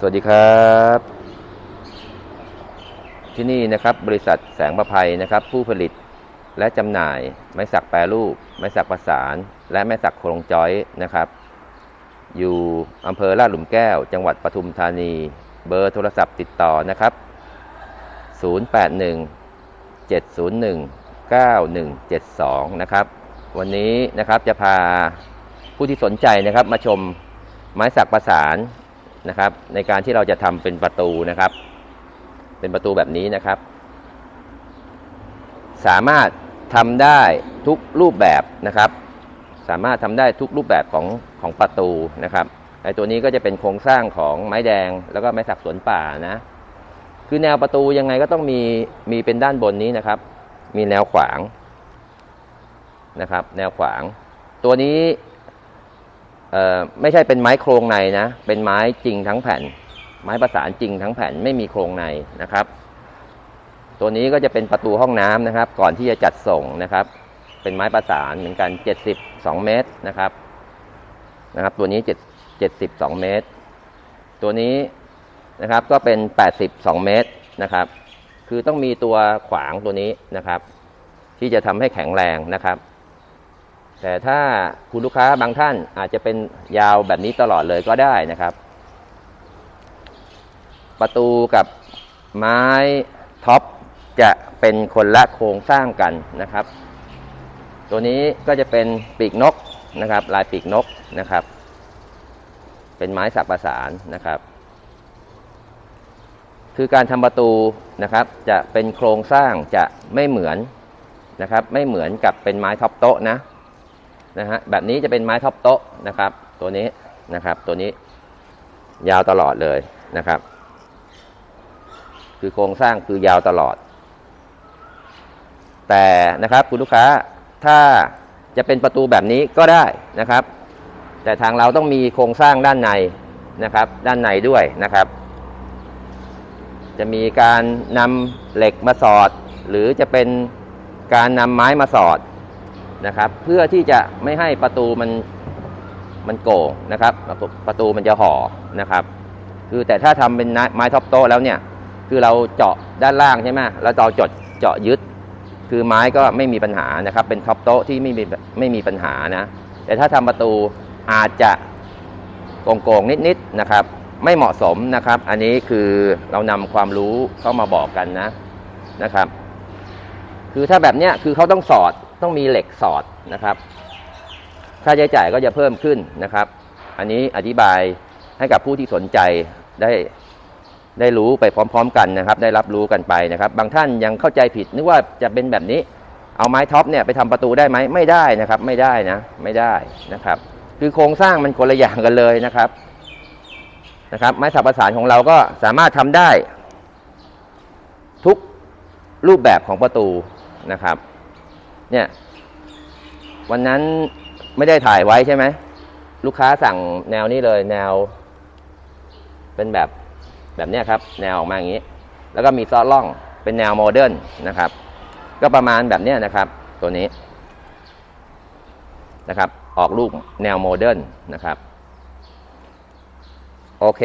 สวัสดีครับ ที่นี่นะครับบริษัทแสงประภัยนะครับ ผู้ผลิตและจำหน่าย ไม้สักแปรรูป ไม้สักประสาน และไม้สักโครงจอยนะครับ อยู่อำเภอลาดหลุมแก้ว จังหวัดปทุมธานี เบอร์โทรศัพท์ติดต่อนะครับ 081 701 9172 นะครับ วันนี้นะครับจะพาผู้ที่สนใจนะครับมาชมไม้สักประสาน นะครับ ในการที่เราจะทำเป็นประตูนะครับ เป็นประตูแบบนี้นะครับ สามารถทำได้ทุกรูปแบบนะครับ สามารถทำได้ทุกรูปแบบของของประตูนะครับไอ้ตัวนี้ก็จะเป็นโครงสร้างของไม้แดงแล้วก็ไม้สักสวนป่านะ คือแนวประตูยังไงก็ต้องมีมีเป็นด้านบนนี้นะครับ มีแนวขวางนะครับ แนวขวาง ตัวนี้ ไม่ใช่เป็นไม้โครงในนะ เป็นไม้จริงทั้งแผ่น ไม้ประสานจริงทั้งแผ่นไม่มีโครงในนะครับ ตัวนี้ก็จะเป็นประตูห้องน้ำนะครับ ก่อนที่จะจัดส่งนะครับ เป็นไม้ประสานเหมือนกัน 72 เมตรนะครับนะครับ ตัวนี้7 72 เมตร ตัวนี้นะครับก็เป็น 82 เมตรนะครับ คือต้องมีตัวขวางตัวนี้นะครับ ที่จะทำให้แข็งแรงนะครับ แต่ถ้าคุณลูกค้าบางท่านอาจจะเป็นยาวแบบนี้ตลอดเลยก็ได้นะครับ ประตูกับไม้ท็อปจะเป็นคนละโครงสร้างกันนะครับ ตัวนี้ก็จะเป็นปีกนกนะครับ ลายปีกนกนะครับ เป็นไม้สักประสานนะครับ คือการทำประตูนะครับ จะเป็นโครงสร้างจะไม่เหมือนนะครับ ไม่เหมือนกับเป็นไม้ท็อปโต๊ะนะ นะฮะแบบนี้จะเป็นไม้ท็อปโต๊ะนะครับ ตัวนี้นะครับ ตัวนี้ยาวตลอดเลยนะครับ คือโครงสร้างคือยาวตลอด แต่นะครับคุณลูกค้าถ้าจะเป็นประตูแบบนี้ก็ได้นะครับ แต่ทางเราต้องมีโครงสร้างด้านในนะครับ ด้านในด้วยนะครับ จะมีการนำเหล็กมาสอด หรือจะเป็นการนำไม้มาสอด นะครับ เพื่อที่จะไม่ให้ประตูมันมันโก่งนะครับ ประตูมันจะห่อนะครับ คือแต่ถ้าทำเป็นไม้ท็อปโตะแล้วเนี่ย คือเราเจาะด้านล่างใช่ไหมเราเจาจดเจาะยึด คือไม้ก็ไม่มีปัญหานะครับ เป็นท็อปโต๊ะที่ไม่มีไม่มีปัญหานะ แต่ถ้าทำประตูอาจจะโกงๆนิดๆนะครับ ไม่เหมาะสมนะครับ อันนี้คือเรานำความรู้เข้ามาบอกกันนะนะครับ คือถ้าแบบเนี้ยคือเขาต้องสอด ต้องมีเหล็กสอดนะครับ ค่าใช้จ่ายก็จะเพิ่มขึ้นนะครับ อันนี้อธิบายให้กับผู้ที่สนใจได้ได้รู้ไปพร้อม ๆ กันนะครับ ได้รับรู้กันไปนะครับ บางท่านยังเข้าใจผิดนึกว่าจะเป็นแบบนี้ เอาไม้ท็อปเนี่ยไปทำประตูได้ไหมไม่ได้นะครับ ไม่ได้นะไม่ได้นะครับ คือโครงสร้างมันคนละอย่างกันเลยนะครับนะครับ ไม้สับประสานของเราก็สามารถทำได้ ทุกรูปแบบของประตูนะครับ เนี่ย วันนั้นไม่ได้ถ่ายไว้ใช่ไหมลูกค้าสั่งแนวนี้เลยแนว เป็นแบบแบบเนี้ยครับ แนวออกมาอย่างนี้ แล้วก็มีซอล่องเป็นแนวโมเดิร์นนะครับ ก็ประมาณแบบเนี้ยนะครับ ตัวนี้นะครับ ออกลูกแนวโมเดิร์นนะครับ โอเค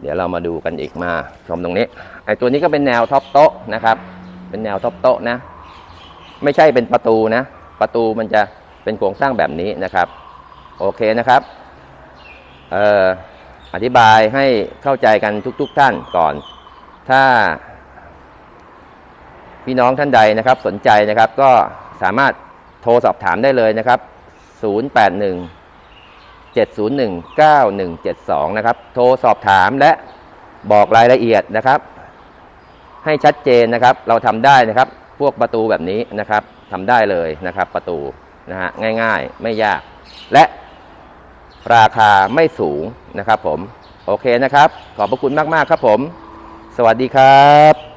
เดี๋ยวเรามาดูกันอีกมาชมตรงนี้ไอ้ตัวนี้ก็เป็นแนวท็อปโต๊ะนะครับ เป็นแนวท็อปโต๊ะนะ ไม่ใช่เป็นประตูนะ ประตูมันจะเป็นโครงสร้างแบบนี้นะครับ โอเคนะครับเอ่ออธิบายให้เข้าใจกันทุกๆทท่านก่อน ถ้า พี่น้องท่านใดนะครับ สนใจนะครับ ก็สามารถโทรสอบถามได้เลยนะครับ 081 701 9172 นะครับ โทรสอบถามและบอกรายละเอียดนะครับ ให้ชัดเจนนะครับ เราทำได้นะครับ พวกประตูแบบนี้นะครับทำได้เลยนะครับ ประตูนะฮะง่ายๆ ไม่ยาก และราคาไม่สูงนะครับผม โอเคนะครับ ขอบพระคุณมาก ๆ ครับผม สวัสดีครับ